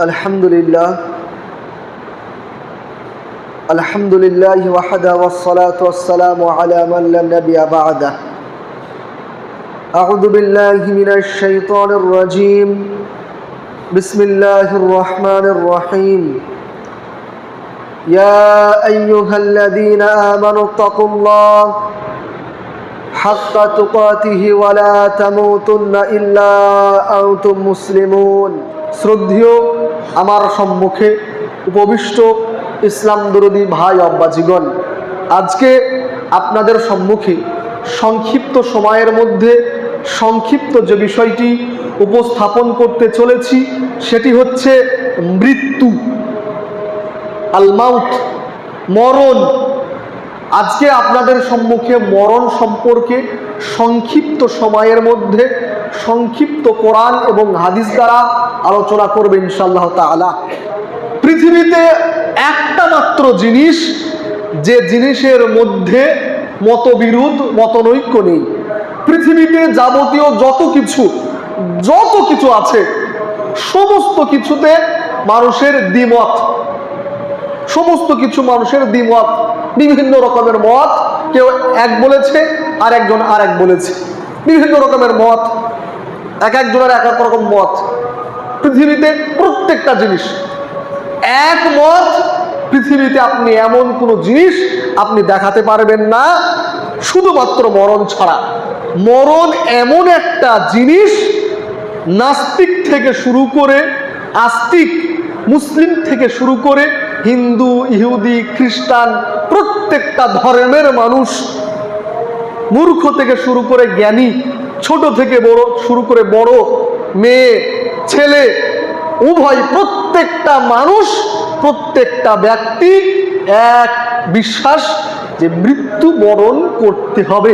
الحمد لله الحمد لله وحده والصلاة والسلام على من لا نبي بعده أعوذ بالله من الشيطان الرجيم بسم الله الرحمن الرحيم يا أيها الذين آمنوا اتقوا الله حق تقاته ولا تموتن إلا أنتم مسلمون শ্রদ্ধেয় আমার সম্মুখে উপবিষ্ট ইসলাম দরদি ভাই অব্বাজিগণ আজকে আপনাদের সম্মুখে সংক্ষিপ্ত সময়ের মধ্যে সংক্ষিপ্ত যে বিষয়টি উপস্থাপন করতে চলেছি, সেটি হচ্ছে মৃত্যু। আলমাউট মরণ। আজকে আপনাদের সম্মুখে মরণ সম্পর্কে সংক্ষিপ্ত সময়ের মধ্যে সংক্ষিপ্ত কোরআন এবং হাদিস দ্বারা আলোচনা করবে ইনশাল্লাহ তাআলা। পৃথিবীতে একটা মাত্র জিনিস, যে জিনিসের মধ্যে মতবিরোধ, মতনৈক্য নেই। পৃথিবীতে যাবতীয় যত কিছু যত কিছু আছে, সমস্ত কিছুতে মানুষের দ্বিমত। সমস্ত কিছু মানুষের দ্বিমত। বিভিন্ন রকমের মত, কেউ এক বলেছে আর একজন আর এক বলেছে। বিভিন্ন রকমের মত। এক একজনের এক এক রকম মত। পৃথিবীতে প্রত্যেকটা জিনিস এক মত, পৃথিবীতে আপনি এমন কোনো জিনিস আপনি দেখাতে পারবেন না, শুধুমাত্র মরণ ছাড়া। মরণ এমন একটা জিনিস নাস্তিক থেকে শুরু করে, আস্তিক, মুসলিম থেকে শুরু করে, হিন্দু, ইহুদি, খ্রিস্টান, প্রত্যেকটা ধর্মের মানুষ মূর্খ থেকে শুরু করে জ্ঞানী ছোট থেকে বড়, শুরু করে বড়, মেয়ে, ছেলে, উভয় প্রত্যেকটা মানুষ, প্রত্যেকটা ব্যক্তি এক বিশ্বাস যে মৃত্যু বরণ করতে হবে।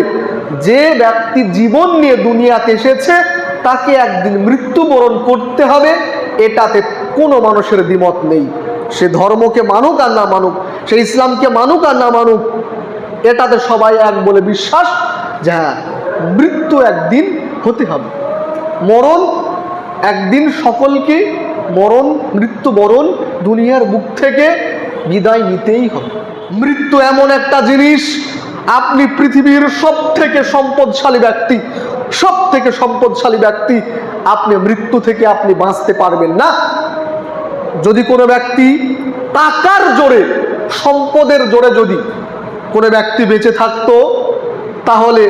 যে ব্যক্তি জীবন নিয়ে দুনিয়াতে এসেছে, তাকে একদিন মৃত্যুবরণ করতে হবে। এটাতে কোনো মানুষের দ্বিমত নেই। সে ধর্মকে মানুক আর না মানুক, সে ইসলামকে মানুক আর না মানুক, এটাতে সবাই এক বলে বিশ্বাস যে হ্যাঁ মৃত্যু একদিন হতে হবে। মরণ একদিন সকলকে, মরণ, মৃত্যুবরণ দুনিয়ার বুক থেকে বিদায় নিতেই হবে। মৃত্যু এমন একটা জিনিস, আপনি পৃথিবীর সব থেকে সম্পদশালী ব্যক্তি সব থেকে সম্পদশালী ব্যক্তি, আপনি মৃত্যু থেকে আপনি বাঁচতে পারবেন না। যদি কোনো ব্যক্তি টাকার জোরে, সম্পদের জোরে যদি কোনো ব্যক্তি বেঁচে থাকতো, তাহলে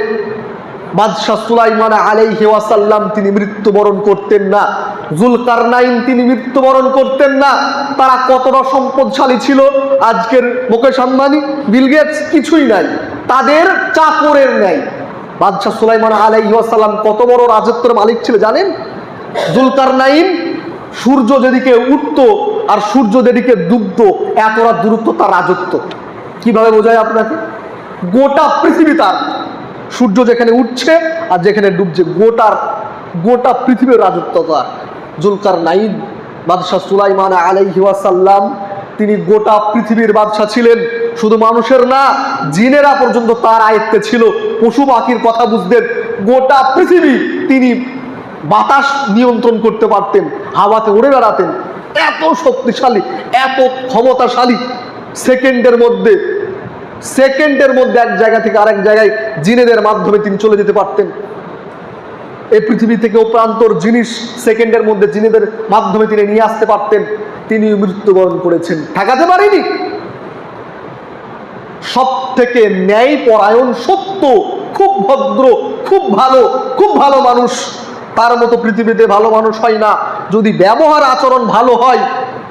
বাদশাহ সুলাইমান আলাইহি ওয়াসাল্লাম তিনি মৃত্যুবরণ করতেন না। জুলকারনাইন তিনি মৃত্যুবরণ করতেন না। তারা কতটা সম্পদশালী ছিল? আজকের মুকেশ আম্বানি, বিল গেটস কিছুই নাই। তাদের চাকরের নেই বাদশাহ সুলাইমান আলাইহি ওয়াসাল্লাম কত বড় রাজত্বের মালিক ছিল জানেন? জুলকারনাইন সূর্য যেদিকে উঠতো আর সূর্য যেদিকে ডুবতো এতটা দূরত্ব তার রাজত্ব। কীভাবে বোঝায় আপনাকে? গোটা পৃথিবী তার। সূর্য যেখানে উঠছে আর যেখানে ডুবছে, গোটার, গোটা পৃথিবীর রাজত্ব তার। জুলকার নাইন বাদশাহ সুলাইমান আলাইহি ওয়াসাল্লাম, তিনি গোটা পৃথিবীর বাদশাহ ছিলেন। শুধু মানুষের না, জিনেরা পর্যন্ত তার আয়ত্তে ছিল। পশু পাখির কথা বুঝতেন। গোটা পৃথিবী তিনি বাতাস নিয়ন্ত্রণ করতে পারতেন, হাওয়াতে উড়ে বেড়াতেন। এত শক্তিশালী, এত ক্ষমতাশালী সেকেন্ডের মধ্যে সেকেন্ডের মধ্যে এক জায়গা থেকে আরেক জায়গায় জিনেদের মাধ্যমে তিনি চলে যেতে পারতেন। এই পৃথিবী থেকে প্রান্তর জিনিস সেকেন্ডের মধ্যে জিনেদের মাধ্যমে তিনি নিয়ে আসতে পারতেন। তিনি মৃত্যুবরণ করেছেন। ঠেকাতে পারেনি। সব থেকে ন্যায় পরায়ণ সত্য, খুব ভদ্র, খুব ভালো খুব ভালো মানুষ। তার মতো পৃথিবীতে ভালো মানুষ হয় না। যদি ব্যবহার আচরণ ভালো হয়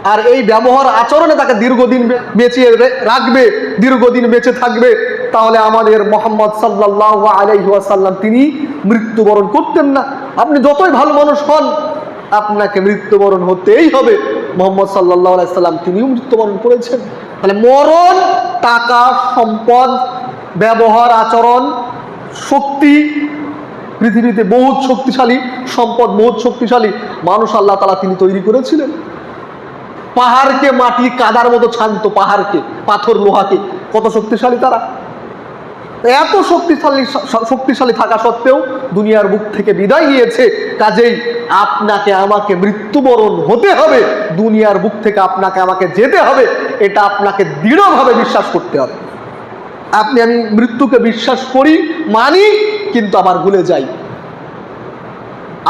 আর এই ব্যবহার আচরণে তাকে দীর্ঘদিন বে- বেঁচিয়ে রাখবে, দীর্ঘদিন বেঁচে থাকবে, তাহলে আমাদের মোহাম্মদ সাল্লাহ আলাইহি ওয়াসাল্লাম তিনি মৃত্যুবরণ করতেন না। আপনি যতই ভালো মানুষ হন, আপনাকে মৃত্যুবরণ হতেই হবে। মোহাম্মদ সাল্লাহ আলাইসাল্লাম তিনিও মৃত্যুবরণ করেছেন। তাহলে মরণ, টাকা, সম্পদ, ব্যবহার, আচরণ, শক্তি, পৃথিবীতে বহুত শক্তিশালী, সম্পদ বহুত শক্তিশালী, মানুষ আল্লাহ তালা তিনি তৈরি করেছিলেন। পাহাড়কে মাটি কাদার মতো ছান্ত পাহাড়কে, পাথর লোহাকে। কত শক্তিশালী তারা? এত শক্তিশালী শক্তিশালী থাকা সত্ত্বেও দুনিয়ার বুক থেকে বিদায় নিয়েছে। কাজেই আপনাকে আমাকে মৃত্যুবরণ হতে হবে। দুনিয়ার বুক থেকে আপনাকে আমাকে যেতে হবে। এটা আপনাকে দৃঢ়ভাবে বিশ্বাস করতে হবে। আপনি, আমি মৃত্যুকে বিশ্বাস করি, মানি, কিন্তু আবার ভুলে যাই।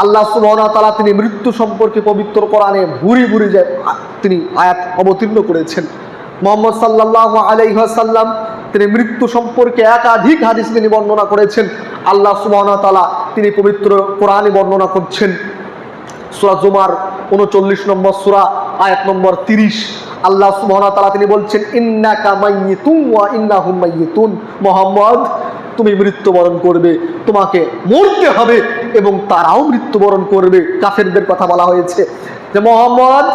আল্লাহ ওয়া তিনি মৃত্যু সম্পর্কে পবিত্র কোরআনে ভুরি ভুরি যায় তিনি আয়াত অবতীর্ণ করেছেন। মোহাম্মদ সাল্লাল্লাহু আলাইহি ওয়াসাল্লাম তিনি মৃত্যু সম্পর্কে একাধিক হাদিস তিনি বর্ণনা করেছেন। আল্লাহ ওয়া তিনি পবিত্র কোরআনে বর্ণনা করছেন। সূরা জুমার উনচল্লিশ নম্বর সূরা, আয়াত নম্বর তিরিশ। আল্লাহ সুবহানাহু তাআলা তিনি বলছেন, ইন্নাকা মাইয়িতুন ওয়া ইন্নাহুম মাইয়িতুন। মোহাম্মদ তুমি মৃত্যুবরণ করবে, তোমাকে মরতে হবে এবং তারাও মৃত্যুবরণ করবে, কাফেরদের কথা বলা হয়েছে। যে মোহাম্মদ,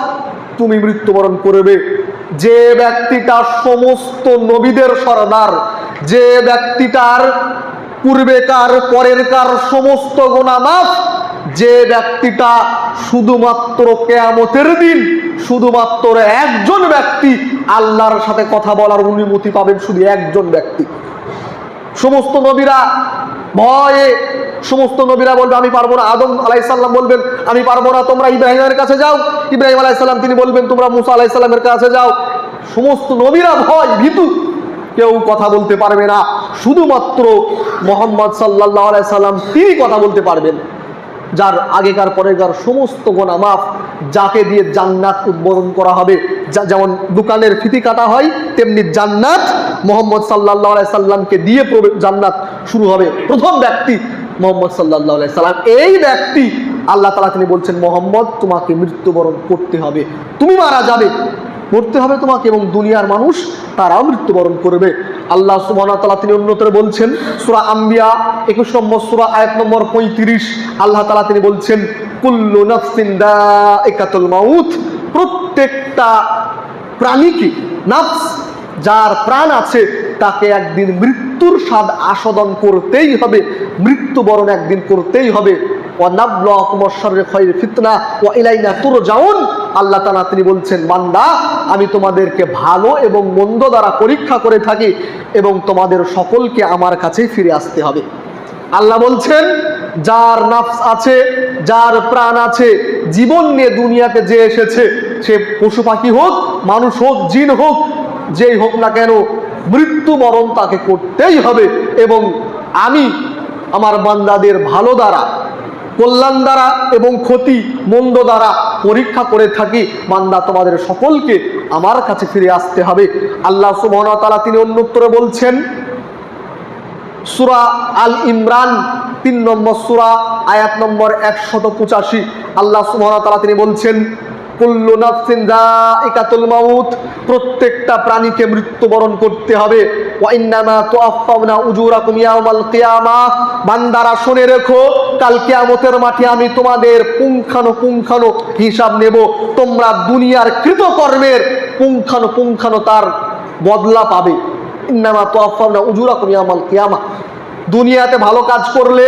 তুমি মৃত্যুবরণ করবে। যে ব্যক্তিটা সমস্ত নবীদের সরদার, যে ব্যক্তিটার পূর্বেকার, পরেরকার সমস্ত গোনা মাফ, যে ব্যক্তিটা শুধুমাত্র কেয়ামতের দিন, শুধুমাত্র একজন ব্যক্তি, আল্লাহর সাথে কথা বলার অনুমতি পাবেন শুধু একজন ব্যক্তি। সমস্ত নবীরা ভয়ে, সমস্ত নবীরা বলবে, আমি পারব না। আদম আলাইসাল্লাম বলবেন, আমি পারব না, তোমরা ইব্রাহিমের কাছে যাও। ইব্রাহিম আলাইসাল্লাম তিনি বলবেন, তোমরা মুসা আলাইসাল্লামের কাছে যাও। সমস্ত নবীরা ভয়, ভীতু। কেউ কথা বলতে পারবে না। শুধুমাত্র মোহাম্মদ সাল্লাহ আলাইসাল্লাম তিনি কথা বলতে পারবেন। যার আগেকার পরেকার সমস্ত গোনা মাফ যাকে দিয়ে জান্নাত উদ্বোধন করা হবে, যা যেমন দোকানের ফিতি কাটা হয়, তেমনি জান্নাত মোহাম্মদ সাল্লাহ সাল্লামকে দিয়ে জান্নাত শুরু হবে। প্রথম ব্যক্তি মোহাম্মদ সাল্লাহ সাল্লাম। এই ব্যক্তি, আল্লাহ তালা তিনি বলছেন, মোহাম্মদ, তোমাকে মৃত্যুবরণ করতে হবে। তুমি মারা যাবে। মরতে হবে তোমাকে এবং দুনিয়ার মানুষ তারাও মৃত্যুবরণ করবে। আল্লাহ তাআলা তিনি অন্যতর বলছেন, সূরা আম্বিয়া 21 নম্বর, সূরা আয়াত নম্বর 35 আল্লাহ তালা তিনি বলছেন, কুল্লু নাফসিন দাইকাতুল মাউত, প্রত্যেকটা প্রাণীকে, নাফস যার প্রাণ আছে তাকে একদিন মৃত্যুর স্বাদ আস্বাদন করতেই হবে, মৃত্যুবরণ একদিন করতেই হবে। ফিতনা ও ইলাইনা তুর যাউন আল্লাহ তালা তিনি বলছেন, বান্দা, আমি তোমাদেরকে ভালো এবং মন্দ দ্বারা পরীক্ষা করে থাকি এবং তোমাদের সকলকে আমার কাছেই ফিরে আসতে হবে। আল্লাহ বলছেন, যার নাফস আছে, যার প্রাণ আছে, জীবন নিয়ে দুনিয়াতে যে এসেছে, সে পশু পাখি হোক, মানুষ হোক, জিন হোক, যেই হোক না কেন, মৃত্যু মরণ তাকে করতেই হবে এবং আমি আমার বান্দাদের ভালো দ্বারা কল্যাণ দ্বারা এবং ক্ষতি মন্দ দ্বারা পরীক্ষা করে থাকি মান্দা তোমাদের সকলকে আমার কাছে ফিরে আসতে হবে। আল্লাহ তাআলা তিনি অন্যত্তরে বলছেন, সুরা আল ইমরান, তিন নম্বর সুরা, আয়াত নম্বর একশত পঁচাশি। আল্লাহ তাআলা তিনি বলছেন কুল্লু নাফসিন যায়িকাতুল মাউত, প্রত্যেকটা প্রাণীকে মৃত্যুবরণ করতে হবে। ওয়া ইন্নামা তুআফফাউনা উজুরাকুম ইয়াউমাল কিয়ামাহ বান্দারা, শুনে রেখো, কাল কিয়ামতের মাঠে আমি তোমাদের পুঙ্খানো পুঙ্খানো হিসাব নেব। তোমরা দুনিয়ার কৃতকর্মের পুঙ্খানো পুঙ্খানো তার বদলা পাবে। ইন্নামা তোয়াফাউনা উজুরাকুম ইয়াউমাল কিয়ামাহ দুনিয়াতে ভালো কাজ করলে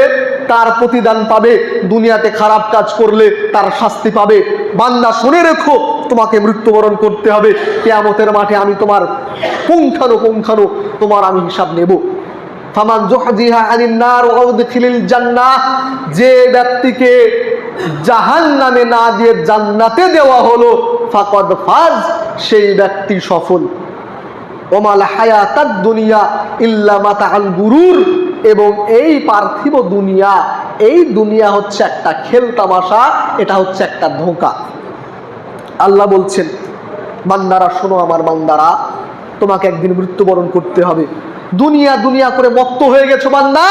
তার প্রতিদান পাবে। দুনিয়াতে খারাপ কাজ করলে তার শাস্তি পাবে। বান্দা শুনে রেখো, তোমাকে মৃত্যুবরণ করতে হবে। কেয়ামতের মাঠে আমি তোমার পুঙ্খানো পুঙ্খানো তোমার আমি হিসাব নেব। ফামান জুহজিহা আনিন নার ওয়া উদখিলিল জান্নাহ, যে ব্যক্তিকে জাহান নামে না দিয়ে জান্নাতে দেওয়া হলো, ফাকদ ফাজ, সেই ব্যক্তি সফল। ওমাল হায়াতাত দুনিয়া ইল্লা মাতাআল গুরুর। এবং এই পার্থিব দুনিয়া, এই দুনিয়া হচ্ছে একটা খেল তামাশা, এটা হচ্ছে একটা ধোঁকা। আল্লাহ বলছেন, বান্দারা, শোনো আমার বান্দারা, তোমাকে একদিন মৃত্যুবরণ করতে হবে। দুনিয়া দুনিয়া করে মত্ত হয়ে গেছো বান্দা।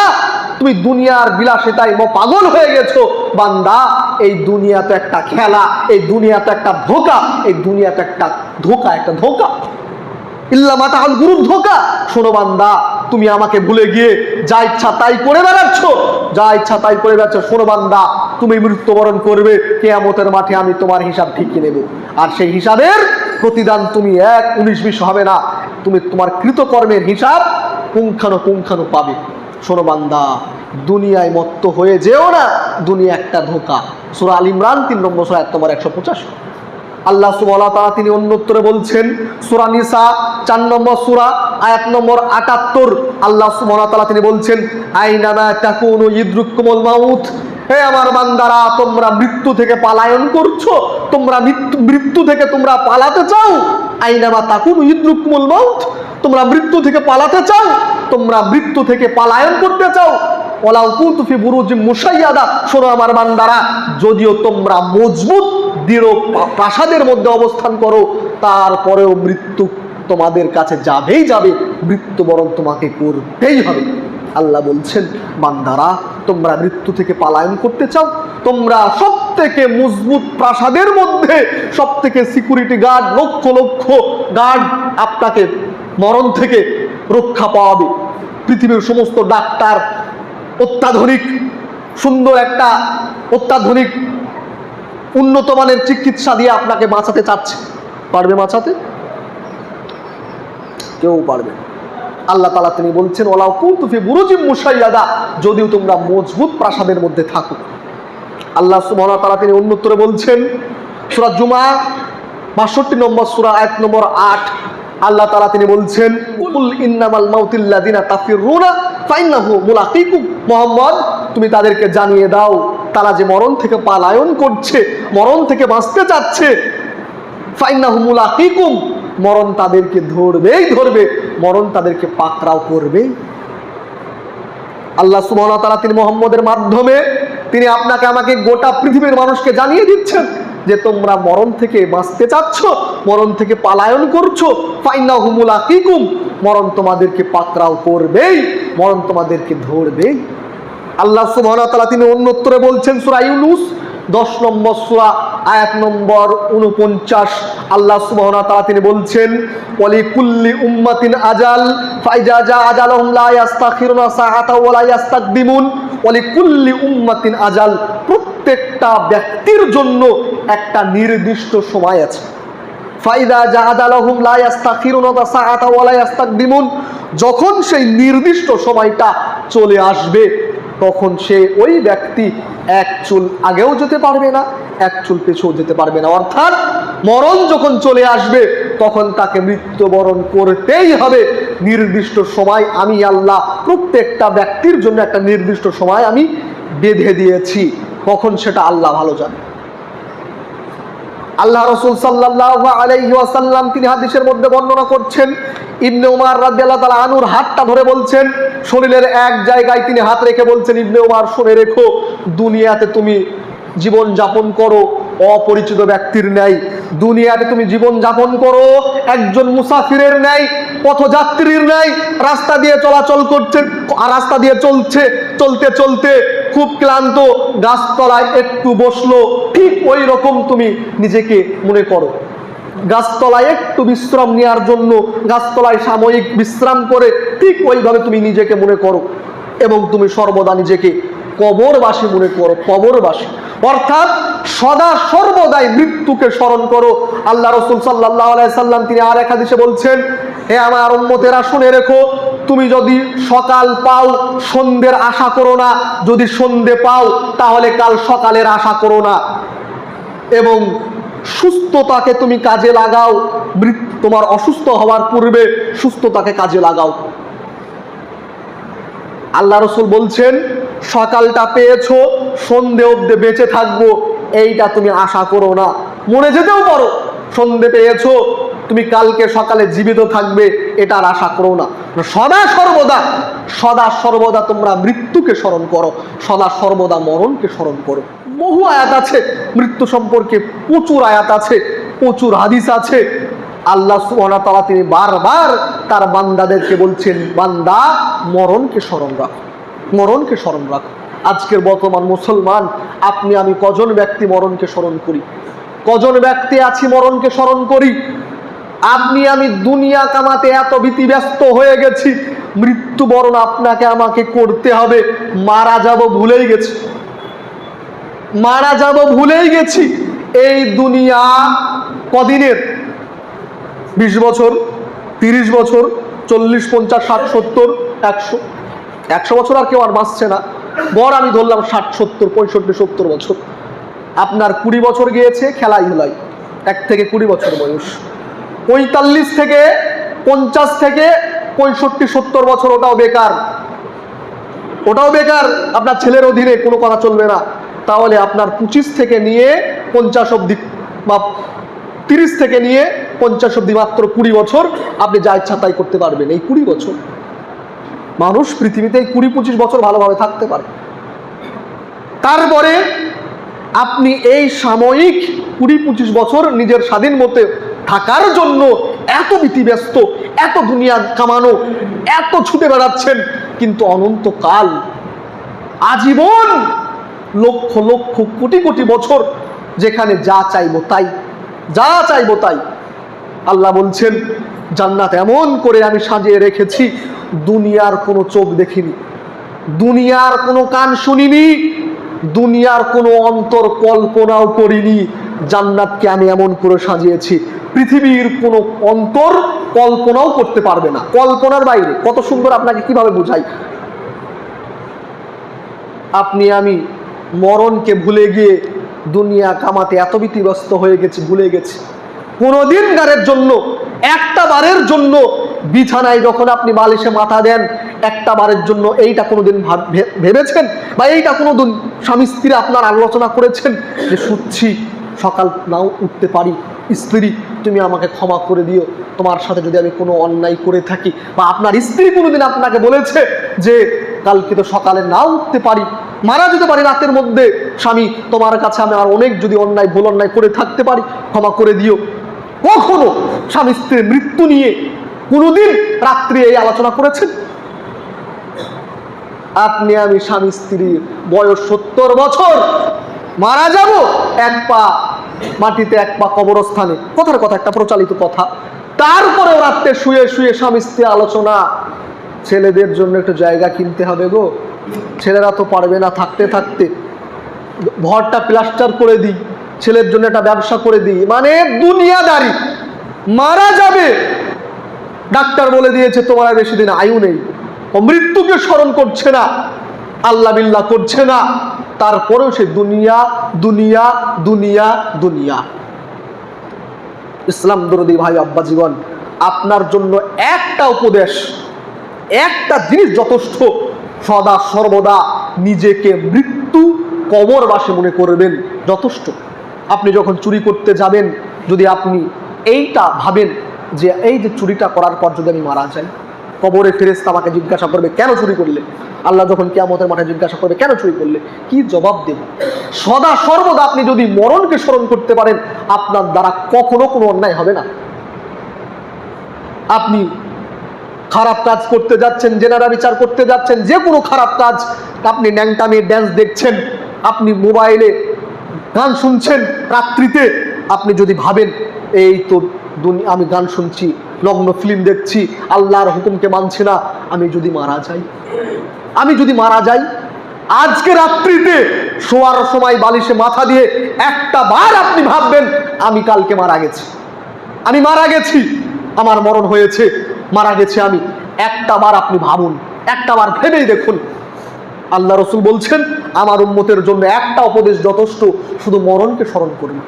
তুমি দুনিয়ার বিলাসিতায় ম পাগল হয়ে গেছো বান্দা। এই দুনিয়া তো একটা খেলা, এই দুনিয়া তো একটা ধোকা, এই দুনিয়া তো একটা ধোকা একটা ধোকা। ইল্লা মাতাল গুরুর ধোকা। শোনো বান্দা তুমি আমাকে ভুলে গিয়ে যা ইচ্ছা তাই করে বেড়াচ্ছ। যা ইচ্ছা তাই করে বেড়াচ্ছ, শোনো বান্দা, তুমি মৃত্যুবরণ করবে, কেয়ামতের মাঠে আমি তোমার হিসাব ঠিকই নেব। আর সেই হিসাবের প্রতিদান তুমি এক উনিশ বিশ হবে না, তুমি তোমার কৃতকর্মের হিসাব পুঙ্খানো পুঙ্খানো পাবে। শোনো বান্দা, দুনিয়ায় মত্ত হয়ে যেও না, দুনিয়া একটা ধোকা। সুরা আল ইমরান তিন নম্বর এক নম্বর একশো পঁচাশি। আল্লাহ ওয়া তিনি অন্যত্রে বলছেন, সূরা নিসা, চার নম্বর সূরা, আয়াত নম্বর 78 আল্লাহ ওয়া তাআলা তিনি বলছেন, আইনামা তাকুনু ইদরুকুমুল মাউত। হে আমার বান্দারা, তোমরা মৃত্যু থেকে পালায়ন করছ, তোমরা মৃত্যু মৃত্যু থেকে তোমরা পালাতে চাও। আইনামা তাকুনু ইদরুকুমুল মাউত। তোমরা মৃত্যু থেকে পালাতে চাও, তোমরা মৃত্যু থেকে পালায়ন করতে চাও। ওলাউ কুতুফি বুরুজি মুসাইয়াদা শোনো আমার বান্দারা, যদিও তোমরা মজবুত, দৃঢ় প্রাসাদের মধ্যে অবস্থান করো, তারপরেও মৃত্যু তোমাদের কাছে যাবেই যাবে, মৃত্যুবরণ তোমাকে করতেই হবে। আল্লাহ বলছেন, বান্দারা, তোমরা মৃত্যু থেকে পালায়ন করতে চাও, তোমরা সব থেকে মজবুত প্রাসাদের মধ্যে সব থেকে security guard lakh lakh guard আপনাকে মরণ থেকে রক্ষা পাওয়াবে। পৃথিবীর সমস্ত ডাক্তার, অত্যাধুনিক, সুন্দর একটা অত্যাধুনিক, উন্নত মানের চিকিৎসা দিয়ে আপনাকে বাঁচাতে চাচ্ছে। পারবে বাঁচাতে? কেউ পারবে। আল্লাহ তালা তিনি বলছেন ওলাও কুন্তুফি বুরুজিম মুসাইয়াদা যদিও তোমরা মজবুত প্রাসাদের মধ্যে থাকো। আল্লাহ ওয়া তাআলা তিনি অন্যত্তরে বলছেন, সূরা জুমা 62 নম্বর সুরা, এক নম্বর আট, আল্লাহ তালা তিনি বলছেন, কুল ইন্নামাল মাউতিল্লাযিনা তাফিরুনা ফাইন্নাহু মুলাকিকুম মুহাম্মদ, তুমি তাদেরকে জানিয়ে দাও, তারা যে মরণ থেকে পালায়ন করছে, মরণ থেকে বাঁচতে চাচ্ছে, ফাইন্নাহু মুলাকিকুম, মরণ তাদেরকে ধরবেই ধরবে। মরণ তাদেরকে পাকড়াও করবে। আল্লাহ ওয়া তাআলা তিনি মোহাম্মদের মাধ্যমে তিনি আপনাকে আমাকে গোটা পৃথিবীর মানুষকে জানিয়ে দিচ্ছেন যে তোমরা মরণ থেকে বাঁচতে চাচ্ছ, মরণ থেকে পালায়ন করছ। ফাইনাহু মুলাকিকুম মরণ তোমাদেরকে পাকড়াও করবেই, মরণ তোমাদেরকে ধরবেই। আল্লাহ সুবহানাহু তাআলা তিনি অন্যত্তরে বলছেন, সূরা ইউনুস 10 নম্বর সূরা আয়াত নম্বর 49 আল্লাহ সুবহানাহু ওয়া তাআলা তিনি বলছেন ওয়ালি কুল্লি উম্মাতিন আজাল, ফাইজা জা আজালহুম লা ইস্তাখিরুনা সাআতা ওয়া লা ইস্তাকদিমুন ওয়ালি কুল্লি উম্মাতিন আজাল, প্রত্যেকটা ব্যক্তির জন্য একটা নির্দিষ্ট সময় আছে। ফাইদা জাহাদালাহুম লা ইস্তাখিরুনা সাআতা ওয়া লা ইস্তাকদিমুন যখন সেই নির্দিষ্ট সময়টা চলে আসবে তখন সে ওই ব্যক্তি এক চুল আগেও যেতে পারবে না, এক চুল পেছেও যেতে পারবে না। অর্থাৎ মরণ যখন চলে আসবে, তখন তাকে মৃত্যুবরণ করতেই হবে। নির্দিষ্ট সময় আমি আল্লাহ, প্রত্যেকটা ব্যক্তির জন্য একটা নির্দিষ্ট সময় আমি বেঁধে দিয়েছি। কখন সেটা আল্লাহ ভালো জানে। আল্লাহ রসুল সাল্লাহ আলাইহি ওয়াসাল্লাম তিনি হাদিসের মধ্যে বর্ণনা করছেন, ইবনে উমার রাদিয়াল্লাহু তাআলা আনুর হাতটা ধরে বলছেন, শরীরের এক জায়গায় তিনি হাত রেখে বলছেন, ইবনে উমার শুনে রেখো, দুনিয়াতে তুমি জীবন যাপন করো, অপরিচিত ব্যক্তির ন্যায়। দুনিয়াতে তুমি জীবন যাপন করো, একজন মুসাফিরের ন্যায়, পথযাত্রীর ন্যায়, রাস্তা দিয়ে চলাচল করছে রাস্তা দিয়ে চলছে, চলতে চলতে খুব ক্লান্ত, গাছতলায় একটু বসল, ঠিক ওই রকম তুমি নিজেকে মনে করো। গাছতলায় একটু বিশ্রাম নেওয়ার জন্য, গাছতলায় সাময়িক বিশ্রাম করে ঠিক ওইভাবে তুমি নিজেকে মনে করো এবং তুমি সর্বদা নিজেকে কবরবাসী মনে করো, কবরবাসী। অর্থাৎ সদা সর্বদাই মৃত্যুকে স্মরণ করো। আল্লাহ রসুল সাল্লাহ সাল্লাম তিনি আর এক হাদিসে বলছেন, হে আমার উম্মতেরা, শুনে রেখো তুমি যদি সকাল পাও, সন্ধ্যের আশা করো না। যদি সন্ধে পাও, তাহলে কাল সকালের আশা করো না। এবং সুস্থতাকে তুমি কাজে লাগাও। তোমার অসুস্থ হওয়ার পূর্বে সুস্থতাকে কাজে লাগাও। আল্লাহ রসুল বলছেন, সকালটা পেয়েছ, সন্ধে অব্দে বেঁচে থাকব, এইটা তুমি আশা করো না। মরে যেতেও পারো, সন্ধে পেয়েছ, তুমি কালকে সকালে জীবিত থাকবে, এটার আশা করো না। সদা সর্বদা সদা সর্বদা তোমরা মৃত্যুকে স্মরণ করো, সদা সর্বদা মরণকে স্মরণ করো। বহু আয়াত আছে, মৃত্যু সম্পর্কে প্রচুর আয়াত আছে, প্রচুর হাদিস আছে। আল্লাহ সুবহানাহু ওয়া তাআলা তিনি বারবার তার বান্দাদেরকে বলছেন, বান্দা, মরণকে স্মরণ রাখো, মরণকে স্মরণ রাখো। আজকের বর্তমান মুসলমান, আপনি, আমি কজন ব্যক্তি মরণকে স্মরণ করি? কজন ব্যক্তি আছি মরণকে স্মরণ করি? আপনি, আমি দুনিয়া কামাতে এত ভীতি ব্যস্ত হয়ে গেছি। মৃত্যুবরণ আপনাকে আমাকে করতে হবে। মারা যাব ভুলেই গেছি। মারা যাব ভুলেই গেছি। এই দুনিয়া কদিনের? বিশ বছর, তিরিশ বছর, চল্লিশ, পঞ্চাশ, ষাট, সত্তর, একশো। একশো বছর আর কেউ আর বাঁচছে না। গড় আমি ধরলাম ষাট, সত্তর, পঁয়ষট্টি, সত্তর বছর। আপনার কুড়ি বছর গিয়েছে, খেলাই ধুলাই এক থেকে কুড়ি বছর বয়স। পঁয়তাল্লিশ থেকে পঞ্চাশ থেকে পঁয়ষট্টি, সত্তর বছর, ওটাও বেকার। ওটাও বেকার, আপনার ছেলের অধীনে কোনো কথা চলবে না। তাহলে আপনার পঁচিশ থেকে নিয়ে পঞ্চাশ অব্দি বা তিরিশ থেকে নিয়ে পঞ্চাশ অব্দি মাত্র কুড়ি বছর আপনি যা ইচ্ছা তাই করতে পারবেন। এই কুড়ি বছর, মানুষ পৃথিবীতে এই কুড়ি পঁচিশ বছর ভালোভাবে থাকতে পারে। তারপরে আপনি এই সাময়িক কুড়ি পঁচিশ বছর নিজের স্বাধীন মতে থাকার জন্য এত ব্যস্ত, এত দুনিয়া কামানো, এত ছুটে বেড়াচ্ছেন। কিন্তু অনন্তকাল, আজীবন লক্ষ লক্ষ কোটি কোটি বছর যেখানে যা চাইব তাই, যা চাইব তাই। আল্লাহ বলছেন, জান্নাত এমন করে আমি সাজিয়ে রেখেছি, দুনিয়ার কোনো চোখ দেখিনি, দুনিয়ার কোনো কান শুনিনি। দুনিয়ার কোনো অন্তর কল্পনাও করিনি, জান্নাতকে আমি এমন করে সাজিয়েছি, পৃথিবীর কোনো অন্তর কল্পনাও করতে পারবে না। কল্পনার বাইরে, কত সুন্দর আপনাকে কীভাবে বুঝাই? আপনি, আমি মরণকে ভুলে গিয়ে দুনিয়া কামাতে এত ব্যতিব্যস্ত হয়ে গেছি, ভুলে গেছি। কোনোদিন গারের জন্য, একটা বারের জন্য বিছানায় যখন আপনি বালিশে মাথা দেন, একটা বারের জন্য এইটা কোনোদিন ভাব- ভে- ভেবেছেন? বা এইটা কোনোদিন স্বামী স্ত্রী আপনার আলোচনা করেছেন? যে শুচ্ছি, সকাল নাও উঠতে পারি। স্ত্রী, তুমি আমাকে ক্ষমা করে দিও। তোমার সাথে যদি আমি কোনো অন্যায় করে থাকি, বা আপনার স্ত্রী কোনোদিন আপনাকে বলেছে যে, কালকে তো সকালে নাও উঠতে পারি। মারা যেতে পারি রাতের মধ্যে। স্বামী, তোমার কাছে আমি আর অনেক যদি অন্যায়, ভুল অন্যায় করে থাকতে পারি, ক্ষমা করে দিও। কখনো স্বামী স্ত্রীর মৃত্যু নিয়ে কোনোদিন রাত্রি এই আলোচনা করেছেন? আপনি, আমি স্বামী, স্ত্রী, বয়স সত্তর বছর, মারা যাব এক পা মাটিতে, এক পা কবরস্থানে। কথার কথা, একটা প্রচালিত কথা। তারপরেও রাত্রে শুয়ে শুয়ে স্বামী, স্ত্রী আলোচনা। ছেলেদের জন্য একটু জায়গা কিনতে হবে গো। ছেলেরা তো পারবে না থাকতে থাকতে। ঘরটা প্লাস্টার করে দিই। ছেলের জন্য একটা ব্যবসা করে দিই। মানে দুনিয়াদারি। মারা যাবে। ডাক্তার বলে দিয়েছে, তোমার আর বেশি দিন আয়ু নেই। ও মৃত্যুকে স্মরণ করছে না, আল্লাহ বিল্লাহ করছে না। তারপরেও সে দুনিয়া দুনিয়া দুনিয়া দুনিয়া। ইসলাম দরদি ভাই, আব্বা জীবন, আপনার জন্য একটা উপদেশ, একটা জিনিস যথেষ্ট। সদা সর্বদা নিজেকে মৃত্যু কবরবাসী মনে করবেন, যথেষ্ট। আপনি যখন চুরি করতে যাবেন, যদি আপনি এইটা ভাবেন যে এই যে চুরিটা করার পর যদি আমি মারা যাই, কবরে ফেরেস্তা আমাকে জিজ্ঞাসা করবে, কেন চুরি করলে? আল্লাহ যখন কেয়ামতের মাঠে জিজ্ঞাসা করবে, কেন চুরি করলে? কি জবাব দেব? সদা সর্বদা আপনি যদি মরণকে স্মরণ করতে পারেন, আপনার দ্বারা কখনো কোনো অন্যায় হবে না। আপনি খারাপ কাজ করতে যাচ্ছেন, জেনারা বিচার করতে যাচ্ছেন, যে কোনো খারাপ কাজ, আপনি ন্যাংটামি ড্যান্স দেখছেন, আপনি মোবাইলে গান শুনছেন, রাত্রিতে আপনি যদি ভাবেন, এই তো আমি গান শুনছি, নগ্ন ফিল্ম দেখছি, আল্লাহর হুকুমকে মানছি না, আমি যদি মারা যাই, আমি যদি মারা যাই, আজকে রাত্রিতে শোয়ার সময় বালিশে মাথা দিয়ে একটা বার আপনি ভাববেন, আমি কালকে মারা গেছি। আমি মারা গেছি, আমার মরণ হয়েছে, মারা গেছি আমি। একটা বার আপনি ভাবুন, একটা বার ভেবেই দেখুন। আল্লাহ রসুল বলছেন, আমার উম্মতের জন্য একটা উপদেশ যথেষ্ট, শুধু মরণকে স্মরণ করবে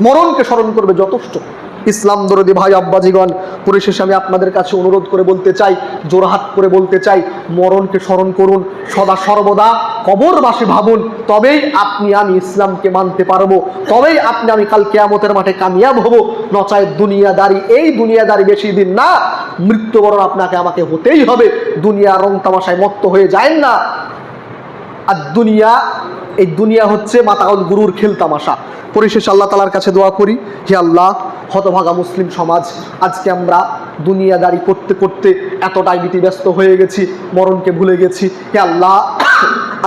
মরণকে স্মরণ করবে যথেষ্ট। ইসলাম দরদি ভাই, আব্বাজিগণ পরিশেষে আমি আপনাদের কাছে অনুরোধ করে বলতে চাই জোরহাত করে বলতে চাই, মরণকে স্মরণ করুন, সদা সর্বদা কবরবাসী ভাবুন, তবেই আপনি আমি ইসলামকে মানতে পারব, তবেই আপনি আমি কাল কেয়ামতের মাঠে কামিয়াব হব। নচায় দুনিয়াদারি, এই দুনিয়াদারি বেশি দিন না, মৃত্যুবরণ আপনাকে আমাকে হতেই হবে। দুনিয়া রং তামাশায় মত্ত হয়ে যায় না। আর দুনিয়া এই দুনিয়া হচ্ছে মাতাউল গুরুর খেল তামাশা। পরিশেষে আল্লাহ তালার কাছে দোয়া করি, হে আল্লাহ, হতভাগা মুসলিম সমাজ, আজকে আমরা দুনিয়াদারি করতে করতে এতটাই ব্যস্ত হয়ে গেছি, মরণকে ভুলে গেছি। হে আল্লাহ,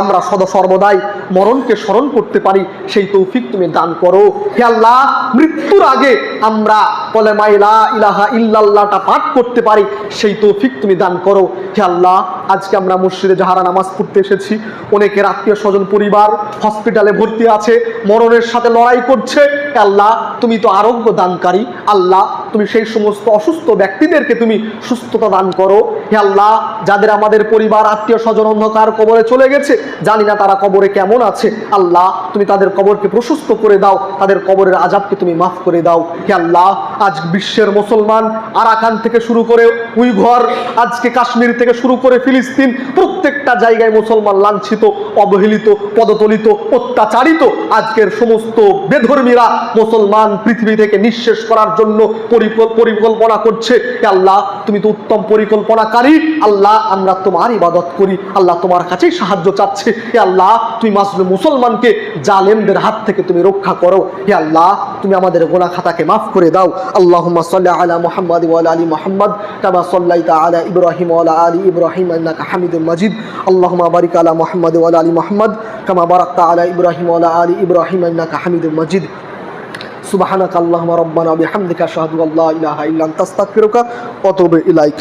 আমরা সদা সর্বদাই মরণকে স্মরণ করতে পারি, সেই তৌফিক তুমি দান করো। হে আল্লাহ, মৃত্যুর আগে আমরা কলেমা ইলা ইলাহা ইল্লাল্লাহটা পাঠ করতে পারি, সেই তৌফিক তুমি দান করো। হে আল্লাহ আজকে আমরা মসজিদে যাহারা নামাজ পড়তে এসেছি। অনেকের আত্মীয় স্বজন, পরিবার হসপিটালে ভর্তি আছে, মরণের সাথে লড়াই করছে। আল্লাহ, তুমি তো আরোগ্য দানকারী। আল্লাহ, তুমি সেই সমস্ত অসুস্থ ব্যক্তিদেরকে তুমি সুস্থতা দান করো। হে আল্লাহ, যাদের আমাদের পরিবার, আত্মীয় স্বজন অন্ধকার কবরে চলে গেছে, জানি না তারা কবরে কেমন আছে। আল্লাহ, তুমি তাদের কবরকে প্রশস্ত করে দাও, তাদের কবরের আজাবকে তুমি মাফ করে দাও। হে আল্লাহ, আজ বিশ্বের মুসলমান আরাকান থেকে শুরু করে উইঘর, আজকে কাশ্মীর থেকে শুরু করে ফিলিস্তিন প্রত্যেকটা জায়গায় মুসলমান লাঞ্ছিত, অবহেলিত, পদতলিত, অত্যাচারিত। আজকের সমস্ত বেধর্মীরা মুসলমান পৃথিবী থেকে নিঃশেষ করার জন্য পরিকল্পনা করছে আল্লাহ, তুমি তো উত্তম পরিকল্পনাকারী। আল্লাহ, আমরা তোমার ইবাদত করি। আল্লাহ তোমার কাছেই সাহায্য চাচ্ছে। হে আল্লাহ, তুমি মাসুল মুসলমানকে জালেমদের হাত থেকে তুমি রক্ষা করো। হে আল্লাহ, তুমি আমাদের গোনা খাতাকে মাফ করে দাও। আল্লাহ আলা মুহাম্মাদ আলা মুহাম্মাদ, কামা সাল্লাইতা আলা ইব্রাহিম আলা আলি ইব্রাহিম ইন্নাকা হামিদুম মাজিদ। আল্লাহুম্মা বারিক আলা মোহাম্মদ ওয়া আলা মুহাম্মাদ। কামা বারাকতা আলা ইব্রাহিম ওয়া আলী ইব্রাহিম ইন্নাকা হামিদুম মাজিদ। সুবহানাকা আল্লাহুম্মা রাব্বানা বিহামদিকা শাহাদু আল্লাহ ইলাহা ইল্লা আনতা আস্তাগফিরুকা ওয়া ইলাইক।